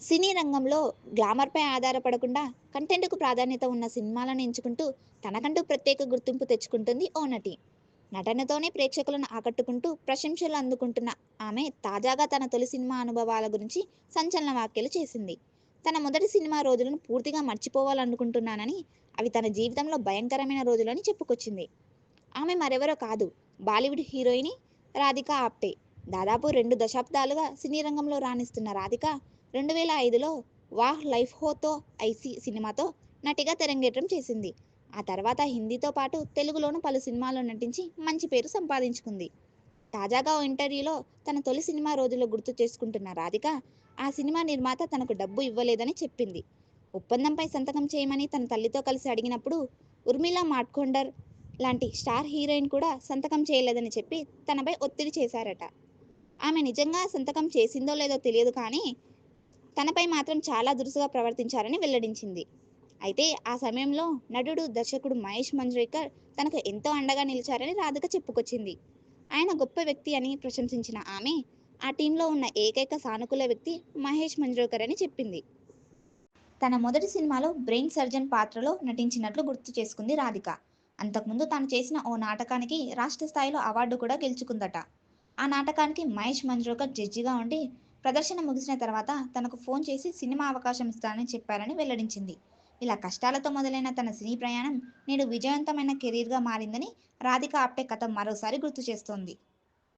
సినీ రంగంలో గ్లామర్పై ఆధారపడకుండా కంటెంట్‌కు ప్రాధాన్యత ఉన్న సినిమాలను ఎంచుకుంటూ తనకంటూ ప్రత్యేక గుర్తింపు తెచ్చుకుంటుంది ఓ నటి. నటనతోనే ప్రేక్షకులను ఆకట్టుకుంటూ ప్రశంసలు అందుకుంటున్న ఆమె తాజాగా తన తొలి సినిమా అనుభవాల గురించి సంచలన వ్యాఖ్యలు చేసింది. తన మొదటి సినిమా రోజులను పూర్తిగా మర్చిపోవాలనుకుంటున్నానని, అవి తన జీవితంలో భయంకరమైన రోజులని చెప్పుకొచ్చింది. ఆమె మరెవరో కాదు బాలీవుడ్ హీరోయిన్ రాధికా ఆప్టే. దాదాపు రెండు దశాబ్దాలుగా సినీ రంగంలో రాణిస్తున్న రాధిక రెండు వేల ఐదులో 'వాహ్ లైఫ్ హోతో ఐసి సినిమాతో నటిగా తెరంగేట్రం చేసింది. ఆ తర్వాత హిందీతో పాటు తెలుగులోనూ పలు సినిమాల్లో నటించి మంచి పేరు సంపాదించుకుంది. తాజాగా ఓ ఇంటర్వ్యూలో తన తొలి సినిమా రోజుల్లో గుర్తు చేసుకుంటున్న రాధిక, ఆ సినిమా నిర్మాత తనకు డబ్బు ఇవ్వలేదని చెప్పింది. ఒప్పందంపై సంతకం చేయమని తన తల్లితో కలిసి అడిగినప్పుడు ఉర్మిళ మాట్కొండర్ లాంటి స్టార్ హీరోయిన్ కూడా సంతకం చేయలేదని చెప్పి తనపై ఒత్తిడి చేశారట. ఆమె నిజంగా సంతకం చేసిందో లేదో తెలియదు కానీ, తనపై మాత్రం చాలా దురుసుగా ప్రవర్తించారని వెల్లడించింది. అయితే ఆ సమయంలో నటుడు, దర్శకుడు మహేష్ మంజ్రేకర్ తనకు ఎంతో అండగా నిలిచారని రాధిక చెప్పుకొచ్చింది. ఆయన గొప్ప వ్యక్తి అని ప్రశంసించిన ఆమె, ఆ టీంలో ఉన్న ఏకైక సానుకూల వ్యక్తి మహేష్ మంజ్రేకర్ అని చెప్పింది. తన మొదటి సినిమాలో బ్రెయిన్ సర్జన్ పాత్రలో నటించినట్లు గుర్తు చేసుకుంది రాధిక. అంతకుముందు తాను చేసిన ఓ నాటకానికి రాష్ట్ర స్థాయిలో అవార్డు కూడా గెలుచుకుందట. ఆ నాటకానికి మహేష్ మంజ్రోకర్ జడ్జిగా ఉండి, ప్రదర్శన ముగిసిన తర్వాత తనకు ఫోన్ చేసి సినిమా అవకాశం ఇస్తానని చెప్పారని వెల్లడించింది. ఇలా కష్టాలతో మొదలైన తన సినీ ప్రయాణం నేడు విజయవంతమైన కెరీర్‌గా మారిందని రాధిక ఆప్టే కథ మరోసారి గుర్తు చేస్తోంది.